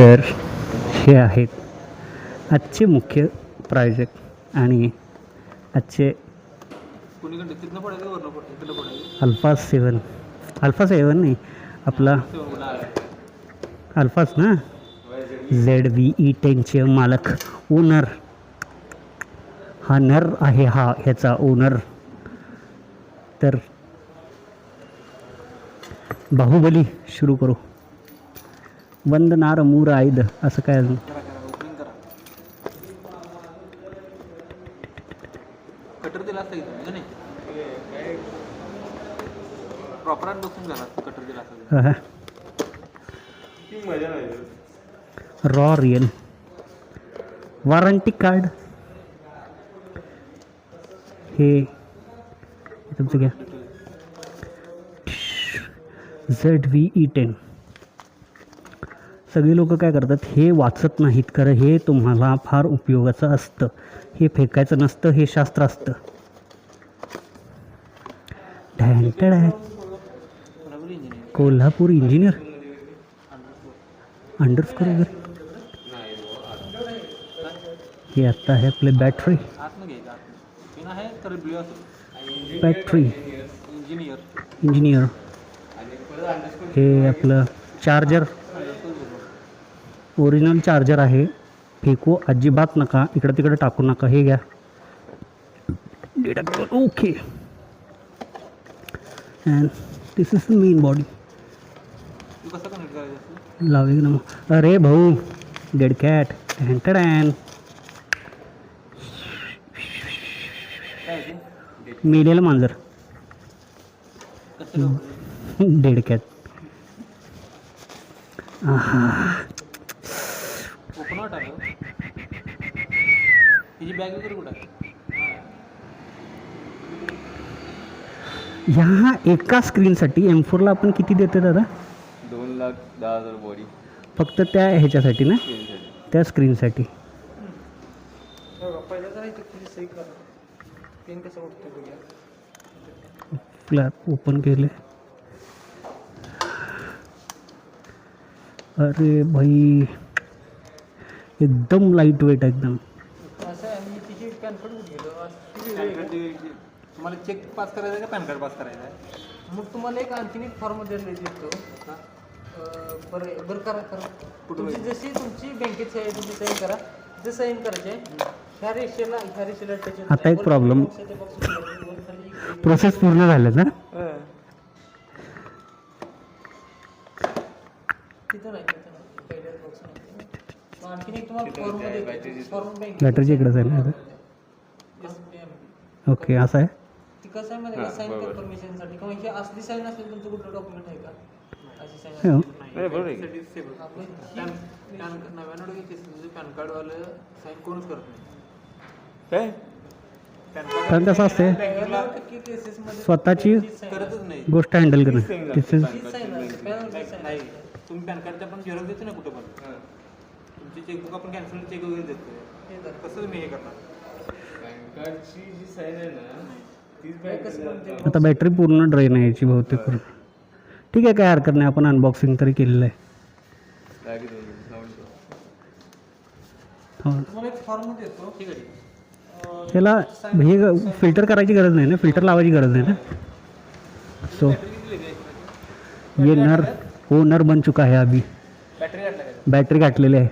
तर हे आहेत आजचे मुख्य प्रायोजक आणि आजचे अल्फा सेवन. अल्फा सेवन नाही आपला अल्फाच ना? झेड व्ही ई टेनचे मालक ओनर हा नर आहे हा ह्याचा ओनर तर बाहुबली सुरू करू. वंदनार मूर आयुध असं काय अजून. रॉ रिअल वॉरंटी कार्ड हे हे तुमचं घ्या झेड व्ही ई टेन सगळी लोक काय करतात हे वाचत नाहीत कारण हे तुम्हाला फार उपयोगाचं असतं. हे फेकायचं नसतं हे शास्त्र असतं. ढॅन टॅन. कोल्हापूर इंजिनियर. अंडरस्कोर वगैरे. हे आता आहे आपले बॅटरी आहे बॅटरी इंजिनियर इंजिनियर हे आपलं चार्जर ओरिजिनल चार्जर आहे. फेकू अजिबात नका. इकडं तिकडं टाकू नका. हे घ्या. Okay and this is the main body लावे ना मग अरे भाऊ डेड कॅट काय आहे ते? मेलेलं मांजर. कसं लावलं? आलं तिची बॅग वगैरे कुठं आहे? ह्या एका स्क्रीनसाठी एम फोरला आपण किती देतो दादा? दोन लाख दहा हजार बॉडी फक्त त्या ह्याच्यासाठी ना? त्या स्क्रीनसाठी पहिलं जरा इथं खाली सही करा पेन कसं उठतं बघूया फ्लॅप ओपन केले अरे भाई एकदम लाइट वेट एकदम. असं आहे मी तिची पॅन कार्ड कुठे गेलो तुम्हाला चेक पास करायचं आहे का पॅन कार्ड पास करायचं आहे? मग तुम्हाला एक आणखीन एक फॉर्म द्यायला देतो बरं बरं करा करा. तुमची जशी तुमची बँकेत आहे तुमची साईन करा. तिथे साईन करायचे ह्या रेषेला ह्या रेषेला टच आता एक problem. प्रोसेस पूर्ण झालं ना? तिथं नाही. बॅटरीची इकडंच आहे ना ओके असं आहे? ती कसं आहे माहिती साईन कन्फर्मेशनसाठी किंवा ही असली साईन असेल तुमचं कुठलं डॉक्युमेंट आहे का? अशी साईन हो. नव्याण्णव पॅन कार्डवालं साईन कोणच करत नाही. काय? कारण कसं असते? स्वतःची करतच नाही. गोष्ट हँडल करणं. तुम्ही पॅन कार्डच्या पण झेरॉक्स देतो ना कुठं पण. तुमची चेकबुक आपण कॅन्सल चेक वगैरे देतो कसं तुम्ही हे करणार कार्डची जी साईन आहे ना तीच आता बॅटरी पूर्ण ड्रेन आहे याची बहुतेक. करून ठीक आहे काय हरकत नाही. आपण अनबॉक्सिंग तरी केलेलं आहे. हो. तुम्हाला एक फॉर्म देतो. ठीक आहे त्याला हे फिल्टर करायची गरज नाही ना? फिल्टर लावायची गरज नाही ना? सो ये नर हो नर बन चुका है अभी. बॅटरी काढला का? बॅटरी गाठलेली आहे.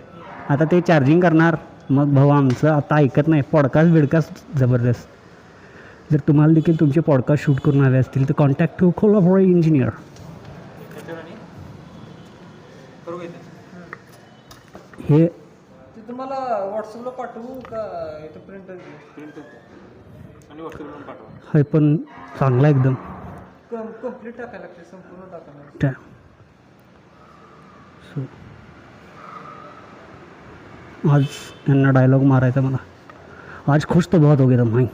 आता ते चार्जिंग करणार. मग भाऊ आमचं आता ऐकत नाही. पॉडकास्ट बिडकास्ट जबरदस्त. जर तुम्हाला देखील तुमचे पॉडकास्ट शूट करून हवे असतील तर कॉन्टॅक्ट टू कोल्हापूर इंजिनियर हे तुम्हाला व्हॉट्सअपला पाठवू का इथं प्रिंट प्रिंट होतो आणि व्हॉट्सअपला पाठवा हे पण चांगला एकदम. कम कंप्लीट टाकायला लागते संपूर्ण टाकायला सो आज यांना डायलॉग मारायचा मला आज खुश तो बहुत हो गया था भाई।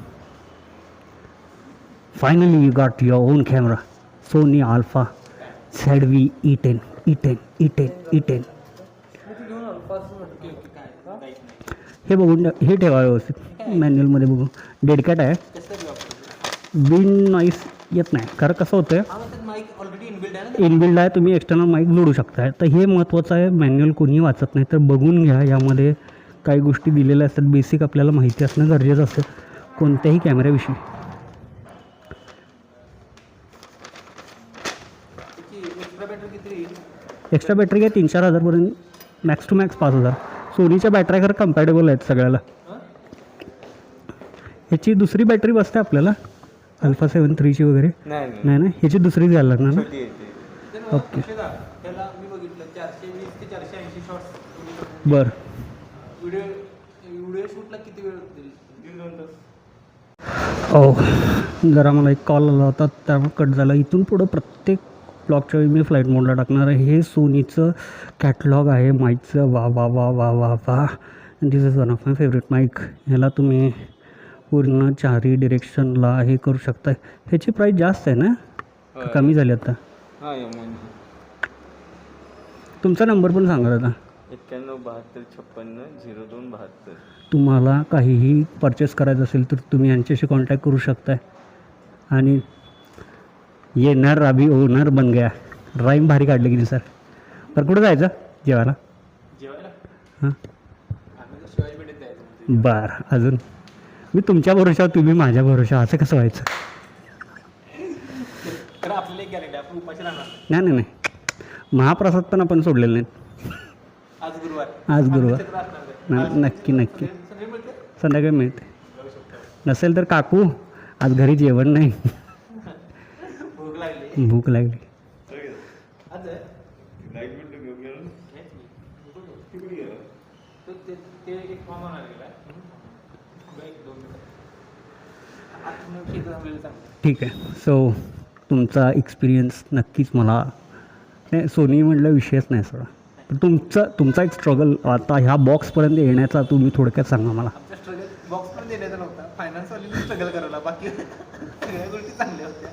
Finally you got your own camera Sony alpha Z V E ten E ten E ten E ten हे बघून हे ठेवा व्यवस्थित मॅन्युअलमध्ये बघू डेडकॅट आहे विन नॉईस येत नाही कारण कसं होतं इनबिल्ड आहे तुम्ही एक्सटर्नल माईक जोडू शकता तर हे महत्त्वाचं आहे मॅन्युअल कोणीही वाचत नाही तर बघून घ्या. यामध्ये काही गोष्टी दिलेल्या असतात बेसिक आपल्याला माहिती असणं गरजेचं असतं कोणत्याही कॅमेऱ्याविषयी एक्स्ट्रा बॅटरी काय तीन चार हजारपर्यंत मॅक्स टू मॅक्स पाच हजार. सोनीच्या बॅटऱ्या खरं कम्पॅटेबल आहेत सगळ्याला. ह्याची दुसरी बॅटरी बसते आपल्याला. अल्फा सेवन थ्रीची वगैरे? नाही नाही. नाही ना? ह्याची दुसरी घ्यायला लागणार ना? छोटी येते ओके. त्याला मी बघितलं चारशे वीस ते चारशे ऐंशी शॉर्ट्स बरं. व्हिडिओ व्हिडिओ शूटला किती वेळ देईल दीड दोन तास. हो. जरा मला एक कॉल आला होता त्यामुळे कट झाला. इथून पुढं प्रत्येक ब्लॉगच्या वेळी मी फ्लाईट मोडला टाकणार आहे. हे सोनीचं कॅटलॉग आहे माईकचं. वा वा वा वा वा वा. This is one of my favourite mic ह्याला तुम्ही पूर्ण चारही डिरेक्शनला हे करू शकता. ह्याची प्राईस जास्त आहे ना? का कमी झाली आता? तुमचा नंबर पण सांगा आता एक्क्याण्णव बहात्तर छप्पन्न झिरो दोन बहात्तर. तुम्हाला काहीही परचेस करायचं असेल तर तुम्ही यांच्याशी कॉन्टॅक्ट करू शकताय. आणि येणार राबी ओनर बन गया राईम भारी काढले की नाही सर बरं कुठं जायचं? जेवायला? जेवायला? हां? तर बरं अजून? मी तुमच्या भरोशावर तुम्ही माझ्या भरोशावर असं कसं व्हायचं? नाही. नाही नाही महाप्रसाद पण आपण सोडलेले नाहीत. आज गुरुवार. आज गुरुवार. चित्र असणार नाही, नक्की नक्की. संध्याकाळी मिळते नसेल तर काकू आज घरी जेवण नाही. भूक लागली. तो ठीक आहे. सो तुमचा एक्सपिरियन्स नक्कीच मला नाही सोनी म्हटलं विषयच नाही सोडा. पण तुमचं तुमचा एक स्ट्रगल आता ह्या बॉक्सपर्यंत येण्याचा तुम्ही थोडक्यात सांगा मला. स्ट्रगल बॉक्सपर्यंत येण्याचा नव्हता. फायनान्सवालीने स्ट्रगल करायला बाकी सगळ्या गोष्टी चांगल्या होत्या.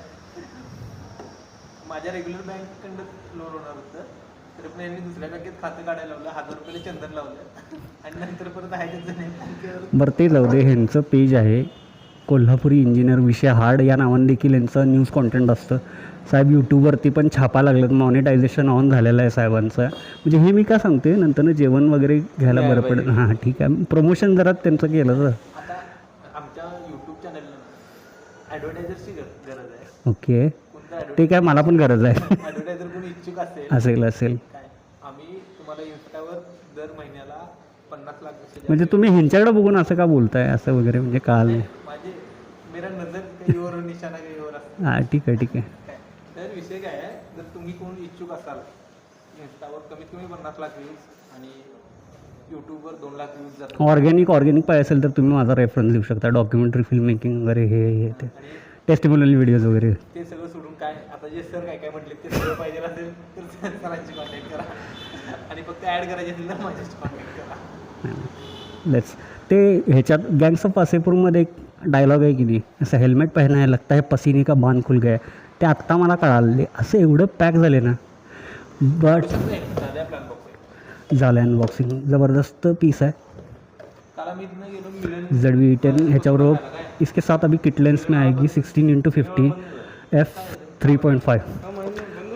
माझ्या रेग्युलर बँककडनं लोन होणार होतं. तर पण यांनी दुसऱ्या बँकेत खातं काढायला लावलं हजार रुपयाला चंदन लावलं. आणि नंतर परत आहे त्यांचं बरं ते जाऊ दे ह्यांचं पेज आहे. कोल्हापुरी इंजिनियर विषय हार्ड या नावाने देखील यांचं न्यूज कॉन्टेंट असतं. साहेब यूट्यूबवरती पण छापा लागलेत. मॉनिटायझेशन ऑन झालेलं आहे साहेबांचं. म्हणजे हे मी का सांगते नंतर जेवण वगैरे घ्यायला बरं पडेल. हां ठीक आहे. प्रमोशन जरा त्यांचं केलं तर आता आमच्या यूट्यूब चॅनलला ॲडव्हर्टायझरची गरज आहे. ओके. ते काय मला पण गरज आहे. इच्छुक असेल असेल असेल. काय? आम्ही तुम्हाला इन्स्टावर दर महिन्याला पन्नास लाख म्हणजे तुम्ही ह्यांच्याकडे बघून असं का बोलताय? असं वगैरे म्हणजे काल माझे मेरा नजर कहीवर निशाणा कहीवर असतो. हां ठीक आहे ठीक आहे. काय? तर विषय काय आहे जर तुम्ही कोण इच्छुक असाल इन्स्टावर कमीत कमी पन्नास लाख व्ह्यूज आणि यूट्यूबवर दोन लाख व्ह्यूज जातात ऑर्गॅनिक ऑर्गॅनिक पाहिजे असेल तर तुम्ही माझा रेफरन्स देऊ शकता. डॉक्युमेंटरी फिल्म मेकिंग वगैरे हे हे ते. आणि टेस्टिमोनियल व्हिडिओज वगैरे. ते सगळं सोडून काय? आता जे सर काय काय म्हटले ते सगळं पाहिजे असेल तर सरांची कॉन्टॅक्ट करा. आणि फक्त ॲड करायचे असेल तर माझ्याशी कॉन्टॅक्ट करा. लेट्स ते ह्याच्यात गँग्स ऑफ वासेपूरमध्ये एक डायलॉग आहे की नाही? असं हेल्मेट पहना है लगता है पसीने का बांध खुल गया ते आत्ता मला कळाले असं एवढं पॅक झाले ना. बट झालं अनबॉक्सिंग जबरदस्त पीस आहे. जेड वी टेन ह्याच्यावर इसके साथ अभी किट लेंस में आएगी sixteen into fifty F three point five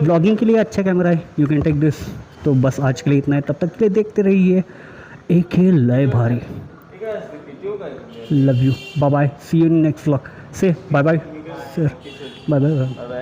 blogging के लिए अच्छा कैमरा है यू कैन टेक दिस तो बस आज के लिए इतना है तब तक के लिए देखते रहिए। एक ही लय भारी। Love you bye bye see you next vlog say bye bye sir bye bye bye